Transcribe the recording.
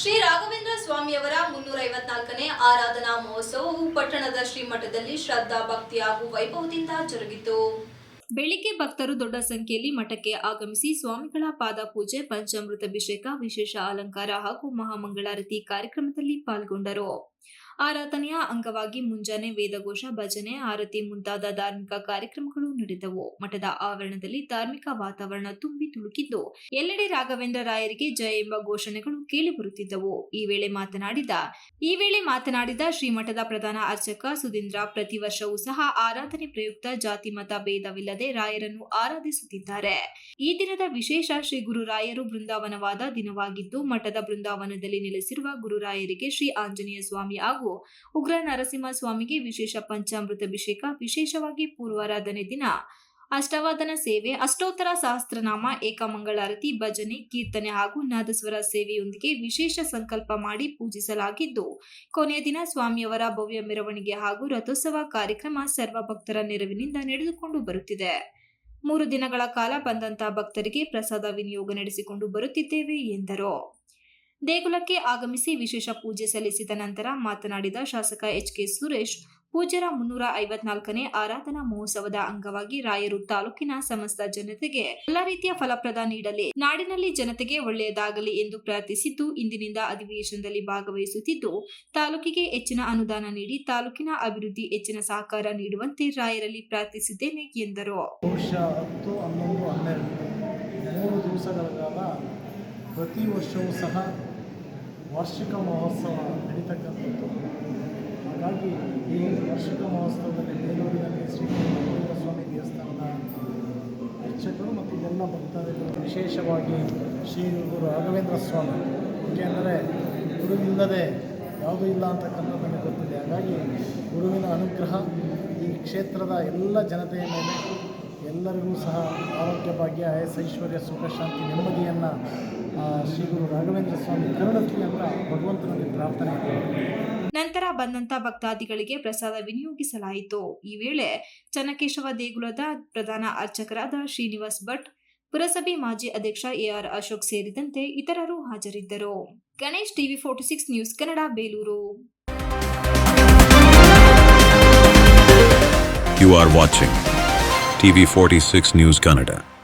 ಶ್ರೀ ರಾಘವೇಂದ್ರ ಸ್ವಾಮಿಯವರ ಮುನ್ನೂರ ಐವತ್ನಾಲ್ಕನೇ ಆರಾಧನಾ ಮಹೋತ್ಸವವು ಪಟ್ಟಣದ ಶ್ರೀಮಠದಲ್ಲಿ ಶ್ರದ್ಧಾ ಭಕ್ತಿ ಹಾಗೂ ವೈಭವದಿಂದ ಜರುಗಿತು. ಬೆಳಿಗ್ಗೆ ಭಕ್ತರು ದೊಡ್ಡ ಸಂಖ್ಯೆಯಲ್ಲಿ ಮಠಕ್ಕೆ ಆಗಮಿಸಿ ಸ್ವಾಮಿಗಳ ಪಾದ ಪೂಜೆ ಪಂಚಾಮೃತ ಅಭಿಷೇಕ ವಿಶೇಷ ಅಲಂಕಾರ ಹಾಗೂ ಮಹಾಮಂಗಳಾರತಿ ಕಾರ್ಯಕ್ರಮದಲ್ಲಿ ಪಾಲ್ಗೊಂಡರು. ಆರಾಧನೆಯ ಅಂಗವಾಗಿ ಮುಂಜಾನೆ ವೇದಘೋಷ, ಭಜನೆ, ಆರತಿ ಮುಂತಾದ ಧಾರ್ಮಿಕ ಕಾರ್ಯಕ್ರಮಗಳು ನಡೆದವು. ಮಠದ ಆವರಣದಲ್ಲಿ ಧಾರ್ಮಿಕ ವಾತಾವರಣ ತುಂಬಿ ತುಳುಕಿದ್ದು, ಎಲ್ಲೆಡೆ ರಾಘವೇಂದ್ರ ರಾಯರಿಗೆ ಜಯ ಎಂಬ ಘೋಷಣೆಗಳು ಕೇಳಿಬರುತ್ತಿದ್ದವು ಈ ವೇಳೆ ಮಾತನಾಡಿದ, ಈ ವೇಳೆ ಮಾತನಾಡಿದ ಶ್ರೀಮಠದ ಪ್ರಧಾನ ಅರ್ಚಕ ಸುಧೀಂದ್ರ, ಪ್ರತಿ ವರ್ಷವೂ ಸಹ ಆರಾಧನೆ ಪ್ರಯುಕ್ತ ಜಾತಿ, ಮತ, ಭೇದವಿಲ್ಲದೆ ರಾಯರನ್ನು ಆರಾಧಿಸುತ್ತಿದ್ದಾರೆ. ಈ ದಿನದ ವಿಶೇಷ ಶ್ರೀ ಗುರುರಾಯರು ಬೃಂದಾವನವಾದ ದಿನವಾಗಿದ್ದು, ಮಠದ ಬೃಂದಾವನದಲ್ಲಿ ನೆಲೆಸಿರುವ ಗುರುರಾಯರಿಗೆ ಶ್ರೀ ಆಂಜನೇಯ ಸ್ವಾಮಿ ಹಾಗೂ ಉಗ್ರ ನರಸಿಂಹಸ್ವಾಮಿಗೆ ವಿಶೇಷ ಪಂಚಾಮೃತ ಅಭಿಷೇಕ ವಿಶೇಷವಾಗಿ ಪೂರ್ವಾರಾಧನೆ ದಿನ. ಅಷ್ಟವಾದನ ಸೇವೆ, ಅಷ್ಟೋತ್ತರ ಸಹಸ್ರನಾಮ ಏಕಮಂಗಳಾರತಿ ಭಜನೆ, ಕೀರ್ತನೆ ಹಾಗೂ ನಾದಸ್ವರ ಸೇವೆಯೊಂದಿಗೆ ವಿಶೇಷ ಸಂಕಲ್ಪ ಮಾಡಿ ಪೂಜಿಸಲಾಗಿದ್ದು, ಕೊನೆಯ ದಿನ ಸ್ವಾಮಿಯವರ ಭವ್ಯ ಮೆರವಣಿಗೆ ಹಾಗೂ ರಥೋತ್ಸವ ಕಾರ್ಯಕ್ರಮ ಸರ್ವ ಭಕ್ತರ ನೆರವಿನಿಂದ ನಡೆದುಕೊಂಡು ಬರುತ್ತಿದೆ. ಮೂರು ದಿನಗಳ ಕಾಲ ಬಂದಂತಹ ಭಕ್ತರಿಗೆ ಪ್ರಸಾದ ವಿನಿಯೋಗ ನಡೆಸಿಕೊಂಡು ಬರುತ್ತಿದ್ದೇವೆ ಎಂದರು. ದೇಗುಲಕ್ಕೆ ಆಗಮಿಸಿ ವಿಶೇಷ ಪೂಜೆ ಸಲ್ಲಿಸಿದ ನಂತರ ಮಾತನಾಡಿದ ಶಾಸಕ ಎಚ್ ಕೆ ಸುರೇಶ್, ಪೂಜ್ಯರ ಮುನ್ನೂರ ಐವತ್ನಾಲ್ಕನೇ ಆರಾಧನಾ ಮಹೋತ್ಸವದ ಅಂಗವಾಗಿ ರಾಯರು ತಾಲೂಕಿನ ಸಮಸ್ತ ಜನತೆಗೆ ಎಲ್ಲ ರೀತಿಯ ಫಲಪ್ರದ ನೀಡಲಿ. ನಾಡಿನಲ್ಲಿ ಜನತೆಗೆ ಒಳ್ಳೆಯದಾಗಲಿ ಎಂದು ಪ್ರಾರ್ಥಿಸಿದ್ದು, ಇಂದಿನಿಂದ ಅಧಿವೇಶನದಲ್ಲಿ ಭಾಗವಹಿಸುತ್ತಿದ್ದು, ತಾಲೂಕಿಗೆ ಹೆಚ್ಚಿನ ಅನುದಾನ ನೀಡಿ ತಾಲೂಕಿನ ಅಭಿವೃದ್ಧಿ ಹೆಚ್ಚಿನ ಸಹಕಾರ ನೀಡುವಂತೆ ರಾಯರಲ್ಲಿ ಪ್ರಾರ್ಥಿಸಿದ್ದೇನೆ ಎಂದರು. ಪ್ರತಿ ವರ್ಷವೂ ಸಹ ವಾರ್ಷಿಕ ಮಹೋತ್ಸವ ನಡೀತಕ್ಕಂಥದ್ದು. ಹಾಗಾಗಿ ಈ ವಾರ್ಷಿಕ ಮಹೋತ್ಸವದಲ್ಲಿ ಬೇಲೂರಿನಲ್ಲಿ ಶ್ರೀ ಸ್ವಾಮಿ ದೇವಸ್ಥಾನದ ಅರ್ಚಕರು ಮತ್ತು ಎಲ್ಲ ಭಕ್ತಾದಿಗಳು ವಿಶೇಷವಾಗಿ ಶ್ರೀ ಗುರು ರಾಘವೇಂದ್ರ ಸ್ವಾಮಿ. ಏಕೆಂದರೆ ಗುರುವಿಲ್ಲದೆ ಯಾವುದೂ ಇಲ್ಲ ಅಂತಕ್ಕಂಥದ್ದು ನನಗೆ ಗೊತ್ತಿದೆ. ಹಾಗಾಗಿ ಗುರುವಿನ ಅನುಗ್ರಹ ಈ ಕ್ಷೇತ್ರದ ಎಲ್ಲ ಜನತೆಯ ಮೇಲೆ ಎಲ್ಲರಿಗೂ ಸಹ ಆರೋಗ್ಯ ಭಾಗ್ಯ ಆಯಸ್ ಐಶ್ವರ್ಯ ಸುಖ ಶಾಂತಿ ನೆಮ್ಮದಿಯನ್ನು ಶ್ರೀ ಗುರು ರಾಘವೇಂದ್ರ ಸ್ವಾಮಿ ಕರುಣಿಸಲಿ ಅಂತ ಭಗವಂತನಲ್ಲಿ ಪ್ರಾರ್ಥನೆ ನಂತರ ಬಂದಂತ ಭಕ್ತಾದಿಗಳಿಗೆ ಪ್ರಸಾದ ವಿನಿಯೋಗಿಸಲಾಯಿತು. ಈ ವೇಳೆ ಚನ್ನಕೇಶವ ದೇಗುಲದ ಪ್ರಧಾನ ಅರ್ಚಕರಾದ ಶ್ರೀನಿವಾಸ್ ಭಟ್ ಪುರಸಭೆ ಮಾಜಿ ಅಧ್ಯಕ್ಷ ಎಆರ್ ಅಶೋಕ್ ಸೇರಿದಂತೆ ಇತರರು ಹಾಜರಿದ್ದರು. Ganesh TV forty six news Kannada Belur. You TV46 News Canada.